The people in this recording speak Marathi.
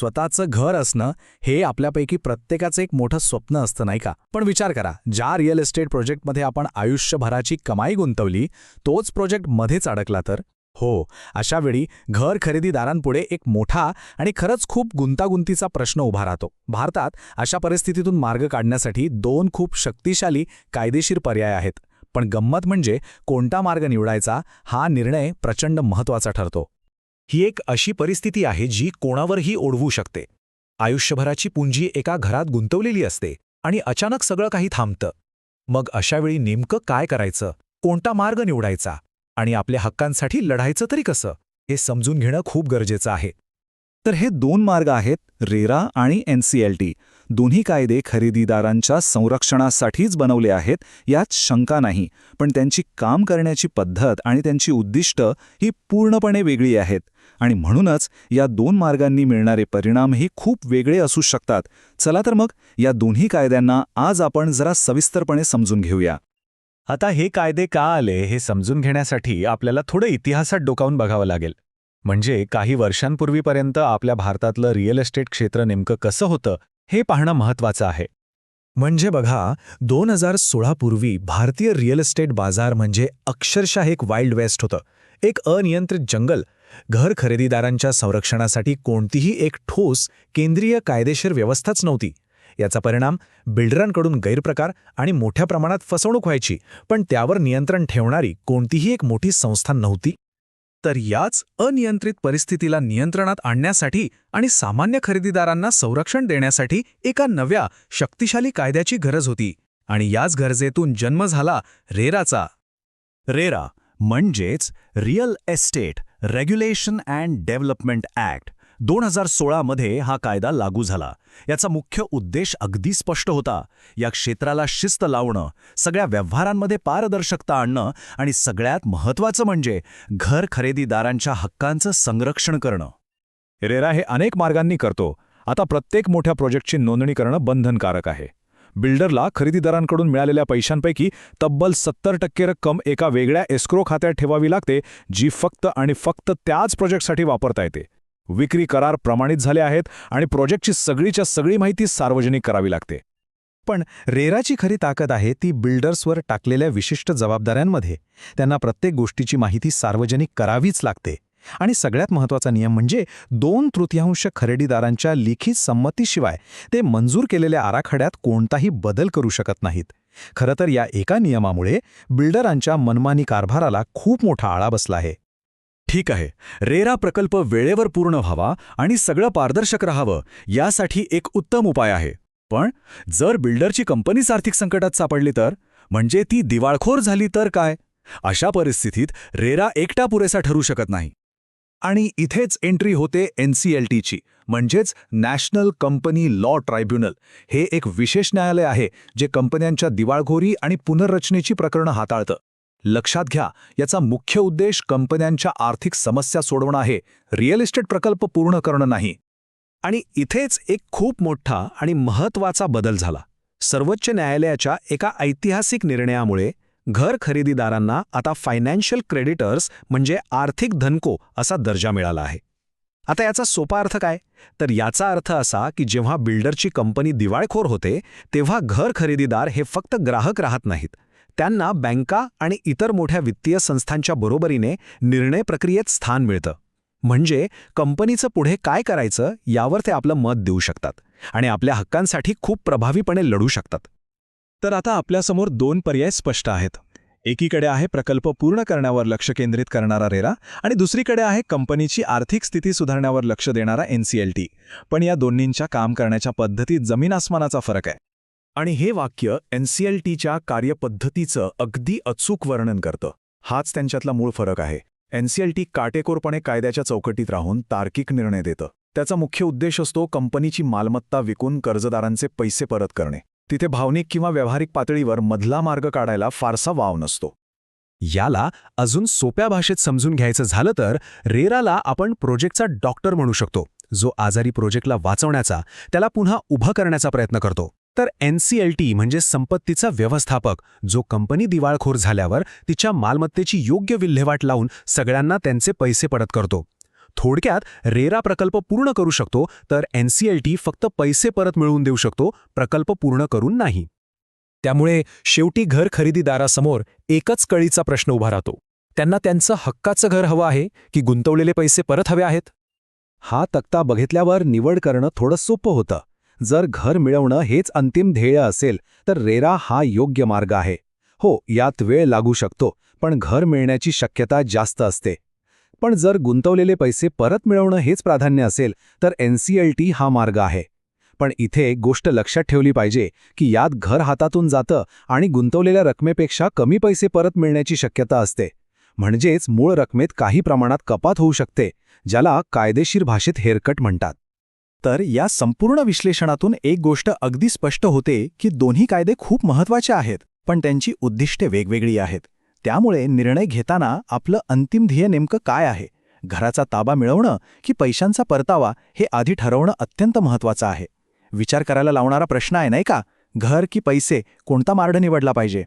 स्वतःचं घर असणं हे आपल्यापैकी प्रत्येकाचं एक मोठं स्वप्न असतं नाही का? पण विचार करा ज्या रिअल इस्टेट प्रोजेक्टमध्ये आपण आयुष्यभराची कमाई गुंतवली तोच प्रोजेक्ट मध्येच अडकला तर? हो अशावेळी घर खरेदीदारांपुढे एक मोठा आणि खरंच खूप गुंतागुंतीचा प्रश्न उभा राहतो. भारतात अशा परिस्थितीतून मार्ग काढण्यासाठी दोन खूप शक्तिशाली कायदेशीर पर्याय आहेत. पण गंमत म्हणजे कोणता मार्ग निवडायचा हा निर्णय प्रचंड महत्त्वाचा ठरतो. ही एक अशी परिस्थिती आहे जी कोणावरही ओढवू शकते. आयुष्यभराची पुंजी एका घरात गुंतवलेली असते आणि अचानक सगळं काही थांबतं. मग अशावेळी नेमकं काय करायचं? कोणता मार्ग निवडायचा? आणि आपल्या हक्कांसाठी लढायचं तरी कसं? हे समजून घेणं खूप गरजेचं आहे. तर हे दोन मार्ग आहेत रेरा आणि एन दोन्ही कायदे खरेदीदारांच्या संरक्षणासाठीच बनवले आहेत यात शंका नाही. पण त्यांची काम करण्याची पद्धत आणि त्यांची उद्दिष्ट ही पूर्णपणे वेगळी आहेत. आणि म्हणूनच या दोन मार्गांनी मिळणारे परिणामही खूप वेगळे असू शकतात. चला तर मग या दोन्ही कायद्यांना आज आपण जरा सविस्तरपणे समजून घेऊया. आता हे कायदे का आले हे समजून घेण्यासाठी आपल्याला थोडं इतिहासात डोकावून बघावं लागेल. म्हणजे काही वर्षांपूर्वीपर्यंत आपल्या भारतातलं रिअल एस्टेट क्षेत्र नेमकं कसं होतं हे पाहणं महत्त्वाचं आहे. म्हणजे बघा दोन हजार सोळापूर्वी भारतीय रिअल एस्टेट बाजार म्हणजे अक्षरशः एक वाईल्ड वेस्ट होतं. एक अनियंत्रित जंगल घर खरेदीदारांच्या संरक्षणासाठी कोणतीही एक ठोस केंद्रीय कायदेशीर व्यवस्थाच नव्हती. याचा परिणाम बिल्डरांकडून गैरप्रकार आणि मोठ्या प्रमाणात फसवणूक व्हायची पण त्यावर नियंत्रण ठेवणारी कोणतीही एक मोठी संस्था नव्हती. तर याच अनियंत्रित परिस्थितीला नियंत्रणात आणण्यासाठी आणि सामान्य खरेदीदारांना संरक्षण देण्यासाठी एका नव्या शक्तिशाली कायद्याची गरज होती. आणि याच गरजेतून जन्म झाला रेराचा. रेरा म्हणजेच real estate regulation and development act. दोन हजार सोळामध्ये हा कायदा लागू झाला. याचा मुख्य उद्देश अगदी स्पष्ट होता. या क्षेत्राला शिस्त लावणं सगळ्या व्यवहारांमध्ये पारदर्शकता आणणं आणि सगळ्यात महत्त्वाचं म्हणजे घर खरेदीदारांच्या हक्कांचं संरक्षण करणं. रेरा हे अनेक मार्गांनी करतो. आता प्रत्येक मोठ्या प्रोजेक्टची नोंदणी करणं बंधनकारक आहे. बिल्डरला खरेदीदारांकडून मिळालेल्या पैशांपैकी तब्बल सत्तर टक्के रक्कम एका वेगळ्या एस्क्रो खात्यात ठेवावी लागते जी फक्त आणि फक्त त्याच प्रोजेक्टसाठी वापरता येते. विक्री करार प्रमाणित झाले आहेत आणि प्रोजेक्टची सगळीच्या सगळी माहिती सार्वजनिक करावी लागते. पण रेराची खरी ताकद आहे ती बिल्डर्सवर टाकलेल्या विशिष्ट जबाबदाऱ्यांमध्ये. त्यांना प्रत्येक गोष्टीची माहिती सार्वजनिक करावीच लागते. आणि सगळ्यात महत्त्वाचा नियम म्हणजे दोन तृतीयांश खरेदीदारांच्या लिखित संमतीशिवाय ते मंजूर केलेल्या आराखड्यात कोणताही बदल करू शकत नाहीत. खरं तर या एका नियमामुळे बिल्डरांच्या मनमानी कारभाराला खूप मोठा आळा बसला आहे. ठीक आहे. रेरा प्रकल्प वेळेवर पूर्ण व्हावा आणि सगळं पारदर्शक राहावं यासाठी एक उत्तम उपाय आहे. पण जर बिल्डरची कंपनीच आर्थिक संकटात सापडली तर? म्हणजे ती दिवाळखोर झाली तर काय? अशा परिस्थितीत रेरा एकटा पुरेसा ठरू शकत नाही. आणि इथेच एंट्री होते एन सी एल म्हणजेच नॅशनल कंपनी लॉ ट्रायब्युनल. हे एक विशेष न्यायालय आहे जे कंपन्यांच्या दिवाळखोरी आणि पुनर्रचनेची प्रकरणं हाताळतं. लक्षात घ्या याचा मुख्य उद्देश कंपन्यांच्या आर्थिक समस्या सोडवणं आहे. रिअल इस्टेट प्रकल्प पूर्ण करणं नाही. आणि इथेच एक खूप मोठा आणि महत्त्वाचा बदल झाला. सर्वोच्च न्यायालयाच्या एका ऐतिहासिक निर्णयामुळे घर खरेदीदारांना आता फायनान्शियल क्रेडिटर्स म्हणजे आर्थिक धनको असा दर्जा मिळाला आहे. आता याचा सोपा अर्थ काय? तर याचा अर्थ असा की जेव्हा बिल्डरची कंपनी दिवाळखोर होते तेव्हा घर खरेदीदार हे फक्त ग्राहक राहत नाहीत. त्यांना बँका आणि इतर मोठ्या वित्तीय संस्थांच्या बरोबरीने निर्णय प्रक्रियेत स्थान मिळतं. म्हणजे कंपनीचं पुढे काय करायचं यावर ते आपलं मत देऊ शकतात आणि आपल्या हक्कांसाठी खूप प्रभावीपणे लढू शकतात. तर आता आपल्यासमोर दोन पर्याय स्पष्ट आहेत. एकीकडे आहे प्रकल्प पूर्ण करण्यावर लक्ष केंद्रित करणारा रेरा आणि दुसरीकडे आहे कंपनीची आर्थिक स्थिती सुधारण्यावर लक्ष देणारा एनसीएलटी पण या दोन्हींच्या काम करण्याच्या पद्धतीत जमीन आसमानाचा फरक आहे. आणि हे वाक्य एनसीएलटीच्या कार्यपद्धतीचं अगदी अचूक वर्णन करतं. हाच त्यांच्यातला मूळ फरक आहे. एनसीएलटी काटेकोरपणे कायद्याच्या चौकटीत राहून तार्किक निर्णय देतं. त्याचा मुख्य उद्देश असतो कंपनीची मालमत्ता विकून कर्जदारांचे पैसे परत करणे. तिथे भावनिक किंवा व्यावहारिक पातळीवर मधला मार्ग काढायला फारसा वाव नसतो. याला अजून सोप्या भाषेत समजून घ्यायचं झालं तर रेराला आपण प्रोजेक्टचा डॉक्टर म्हणू शकतो जो आजारी प्रोजेक्टला वाचवण्याचा त्याला पुन्हा उभं करण्याचा प्रयत्न करतो. तर एनसीएलटी म्हणजे संपत्तीचा व्यवस्थापक जो कंपनी दिवाळखोर झाल्यावर तिच्या मालमत्तेची योग्य विल्हेवाट लावून सगळ्यांना त्यांचे पैसे परत करतो. थोडक्यात रेरा प्रकल्प पूर्ण करू शकतो तर एनसीएलटी फक्त पैसे परत मिळवून देऊ शकतो प्रकल्प पूर्ण करून नाही. त्यामुळे शेवटी घर खरेदीदारासमोर एकच कळीचा प्रश्न उभा राहतो. त्यांना त्यांचं हक्काचं घर हवं आहे की गुंतवलेले पैसे परत हवे आहेत? हा तक्ता बघितल्यावर निवड करणं थोडं सोपं होतं. जर घर मिळवणं हेच अंतिम ध्येय असेल तर रेरा हा योग्य मार्ग आहे. हो यात वेळ लागू शकतो पण घर मिळण्याची शक्यता जास्त असते. पण जर गुंतवलेले पैसे परत मिळवणं हेच प्राधान्य असेल तर एनसीएलटी हा मार्ग आहे. पण इथे एक गोष्ट लक्षात ठेवली पाहिजे की यात घर हातातून जातं आणि गुंतवलेल्या रकमेपेक्षा कमी पैसे परत मिळण्याची शक्यता असते. म्हणजेच मूळ रकमेत काही प्रमाणात कपात होऊ शकते ज्याला कायदेशीर भाषेत हेरकट म्हणतात. तर या संपूर्ण विश्लेषणातून एक गोष्ट अगदी स्पष्ट होते की दोन्ही कायदे खूप महत्त्वाचे आहेत पण त्यांची उद्दिष्टे वेगवेगळी आहेत. त्यामुळे निर्णय घेताना आपलं अंतिम ध्येय नेमकं काय आहे? घराचा ताबा मिळवणं की पैशांचा परतावा हे आधी ठरवणं अत्यंत महत्वाचं आहे. विचार करायला लावणारा प्रश्न आहे नाही का? घर की पैसे कोणता मार्ग निवडला पाहिजे?